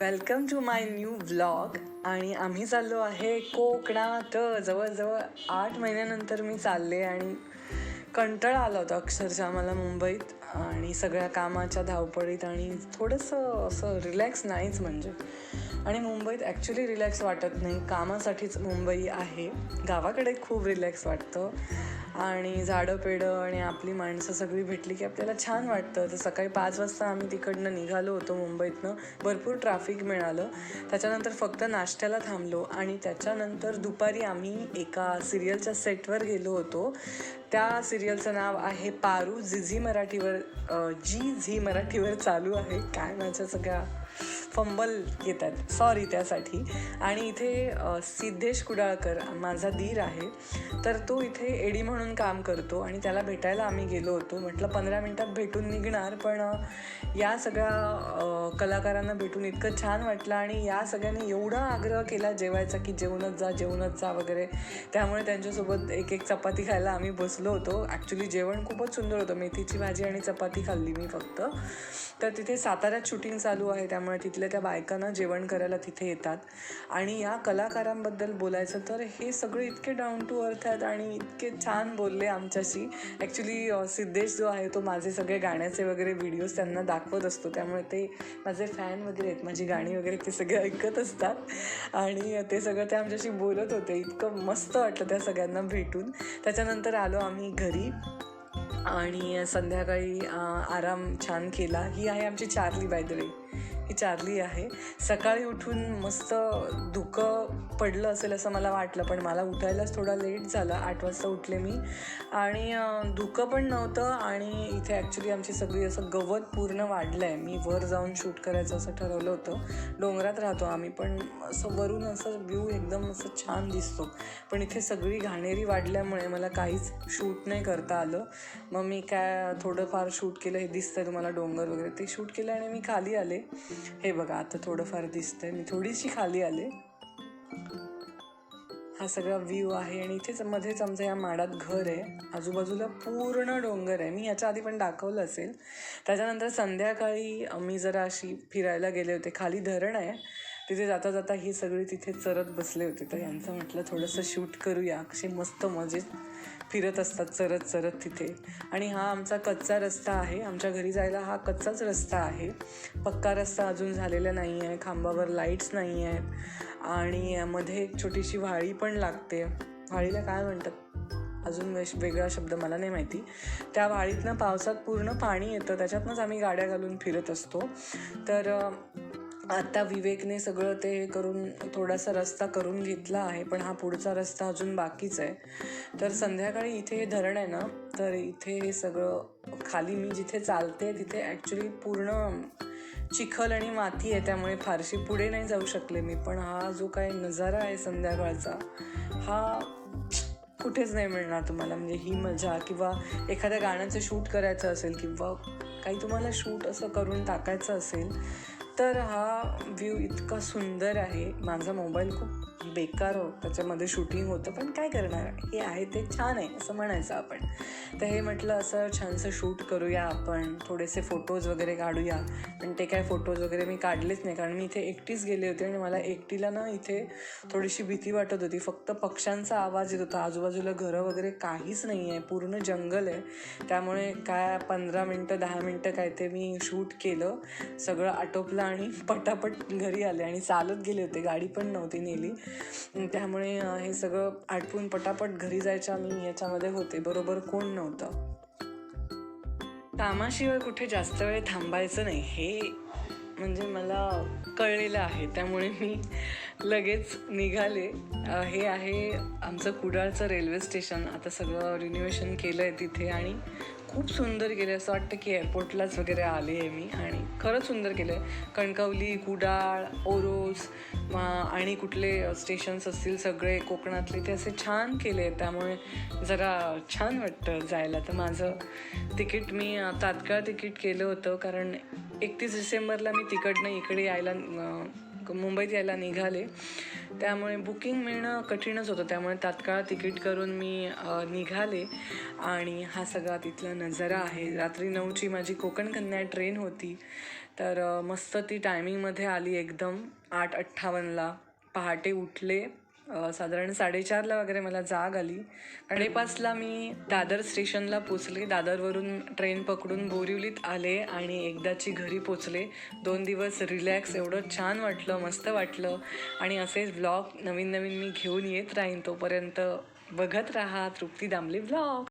Welcome to my new vlog आणि आम्ही चाललो आहे कोकणात. जवळजवळ आठ महिन्यानंतर मी चालले आणि कंटाळा आला होता अक्षरशः मला मुंबईत. आणि सगळ्या कामाच्या धावपळीत आणि थोडंसं असं रिलॅक्स नाहीच म्हणजे. आणि मुंबईत ॲक्च्युली रिलॅक्स वाटत नाही. कामासाठीच मुंबई आहे. गावाकडे खूप रिलॅक्स वाटतं. आणि झाडं पेडं आणि आपली माणसं सगळी भेटली की आपल्याला छान वाटतं. तर सकाळी पाच वाजता आम्ही तिकडनं निघालो होतो मुंबईतनं. भरपूर ट्रॅफिक मिळालं. त्याच्यानंतर फक्त नाश्त्याला थांबलो आणि त्याच्यानंतर दुपारी आम्ही एका सिरियलच्या सेटवर गेलो होतो. त्या सिरियलचं नाव आहे पारू झी झी मराठीवर जी झी मराठीवर चालू आहे. काय माझ्या सगळ्या फंबल येतात सॉरी त्यासाठी. आणि इथे सिद्धेश कुडाळकर माझा धीर आहे. तर तो इथे एडी म्हणून काम करतो आणि त्याला भेटायला आम्ही गेलो होतो. म्हटलं पंधरा मिनटात भेटून निघणार पण या सगळ्या कलाकारांना भेटून इतकं छान वाटलं आणि या सगळ्यांनी एवढा आग्रह केला जेवायचा की जेवणच जा जेवणच जा वगैरे. त्यामुळे त्यांच्यासोबत एक एक चपाती खायला आम्ही बसलो होतो. ॲक्च्युली जेवण खूपच सुंदर होतं. मेथीची भाजी आणि चपाती खाल्ली मी फक्त. तर तिथे साताऱ्यात शूटिंग चालू आहे. त्यामुळे तिथल्या त्या बायकांना जेवण करायला तिथे येतात. आणि या कलाकारांबद्दल बोलायचं तर हे सगळे इतके डाऊन टू अर्थ आहेत आणि इतके छान बोलले आमच्याशी. ॲक्च्युली सिद्धेश जो आहे तो माझे सगळे गाण्याचे वगैरे व्हिडिओज त्यांना दाखवत असतो. त्यामुळे ते माझे फॅन वगैरे आहेत. माझी गाणी वगैरे ते सगळे ऐकत असतात. आणि ते सगळं ते आमच्याशी बोलत होते. इतकं मस्त वाटलं त्या सगळ्यांना भेटून. त्याच्यानंतर आलो आम्ही घरी. आणि संध्याकाळी आराम छान केला. ही आहे आमची चार्ली बाय द वे ही चार्ली आहे. सकाळी उठून मस्त धुकं पडलं असेल असं मला वाटलं पण मला उठायलाच थोडा लेट झाला. आठ वाजता उठले मी. आणि धुकं पण नव्हतं आणि इथे ॲक्च्युली आमची सगळी असं गवत पूर्ण वाढलं आहे मी वर जाऊन शूट करायचं असं ठरवलं होतं. डोंगरात राहतो आम्ही पण असं वरून असं व्ह्यू एकदम असं छान दिसतो. पण इथे सगळी घाणेरी वाढल्यामुळे मला काहीच शूट नाही करता आलं. मग मी काय थोडंफार शूट केलं हे दिसतंय तुम्हाला डोंगर वगैरे ते शूट केलं आणि मी खाली आले. हे बघा आता थोडंफार दिसतंय. मी थोडीशी खाली आले. हा सगळा व्ह्यू आहे आणि इथेच मध्येच आमचं या माडात घर आहे. आजूबाजूला पूर्ण डोंगर आहे. मी याच्या आधी पण दाखवलं असेल. त्याच्यानंतर संध्याकाळी मी जरा अशी फिरायला गेले होते. खाली धरण आहे. तिथे जाता जाता ही सगळी तिथे चरत बसले होते. तर यांचं म्हटलं थोडंसं शूट करूया. असे मस्त मजेत फिरत असतात चरत चरत तिथे. आणि हा आमचा कच्चा रस्ता आहे. आमच्या घरी जायला हा कच्चाच रस्ता आहे. पक्का रस्ता अजून झालेला नाही आहे. खांबावर लाईट्स नाही आहेत. आणि मध्ये एक छोटीशी व्हाळी पण लागते. व्हाळीला काय म्हणतात? अजून वेश वेगळा शब्द मला नाही माहिती. त्या वाळीतनं पावसात पूर्ण पाणी येतं. त्याच्यातनंच आम्ही गाड्या घालून फिरत असतो. तर आता विवेकने सगळं ते हे करून थोडासा रस्ता करून घेतला आहे पण हा पुढचा रस्ता अजून बाकीच आहे. तर संध्याकाळी इथे हे धरण आहे ना तर इथे हे सगळं खाली मी जिथे चालते तिथे ॲक्च्युली पूर्ण चिखल आणि माती आहे त्यामुळे फारशी पुढे नाही जाऊ शकले मी. पण हा जो काही नजारा आहे संध्याकाळचा हा कुठेच नाही मिळणार तुम्हाला. म्हणजे ही मजा किंवा एखाद्या गाण्याचं शूट करायचं असेल किंवा काही तुम्हाला शूट असं करून टाकायचं असेल तर हा व्ह्यू इतका सुंदर आहे. माझा मोबाईल खूप बेकार हो त्याच्यामध्ये शूटिंग होतं पण काय करणार हे आहे ते छान आहे असं म्हणायचं आपण. तर हे म्हटलं असं छानसं शूट करूया आपण. थोडेसे फोटोज वगैरे काढूया. पण ते काय फोटोज वगैरे मी काढलेच नाही कारण मी इथे एकटीच गेले होते आणि मला एकटीला ना इथे थोडीशी भीती वाटत होती. फक्त पक्ष्यांचा आवाज येत होता. आजूबाजूला घरं वगैरे काहीच नाही आहे पूर्ण जंगल आहे. त्यामुळे काय पंधरा मिनटं दहा मिनटं काय ते मी शूट केलं. सगळं आटोपलं आणि पटापट घरी आले आणि चालत गेले होते. गाडी पण नव्हती नेली. त्यामुळे हे सगळं आटपून पटापट घरी जायच्या मी याच्यामध्ये होते. बरोबर कोण नव्हतं. कामाशिवाय कुठे जास्त वेळ थांबायचं नाही. हे म्हणजे मला कळलेलं आहे त्यामुळे मी लगेच निघाले. हे आहे आमचं कुडाळचं रेल्वे स्टेशन. आता सगळं रिन्युएशन केलं आहे तिथे आणि खूप सुंदर केलं असं वाटतं की एअरपोर्टलाच वगैरे आले आहे मी आणि खरंच सुंदर केलं आहे कणकवली कुडाळ ओरोस आणि कुठले स्टेशन्स असतील सगळे कोकणातले ते असे छान केले आहेत त्यामुळे जरा छान वाटतं जायला. तर माझं तिकीट मी तात्काळ तिकीट केलं होतं कारण एकतीस डिसेंबरला मी तिकडनं इकडे यायला मुंबईत यायला निघाले. त्यामुळे बुकिंग मिळणं कठीणच होतं. त्यामुळे तात्काळ तिकीट करून मी निघाले. आणि हा सगळा तिथला नजारा आहे. रात्री नऊची माझी कोकण कन्या ट्रेन होती. तर मस्त ती टायमिंगमध्ये आली एकदम. आठ अठ्ठावन्नला पहाटे उठले. साधारण साडेचारला वगैरे मला जाग आली. साडेपाचला मी दादर स्टेशनला पोचले दादरवरून ट्रेन पकडून बोरिवलीत आले आणि एकदाची घरी पोचले दोन दिवस रिलॅक्स एवढं छान वाटलं मस्त वाटलं. आणि असेच ब्लॉग नवीन नवीन मी घेऊन येत राहीन तोपर्यंत बघत राहा तृप्ती दामले ब्लॉग.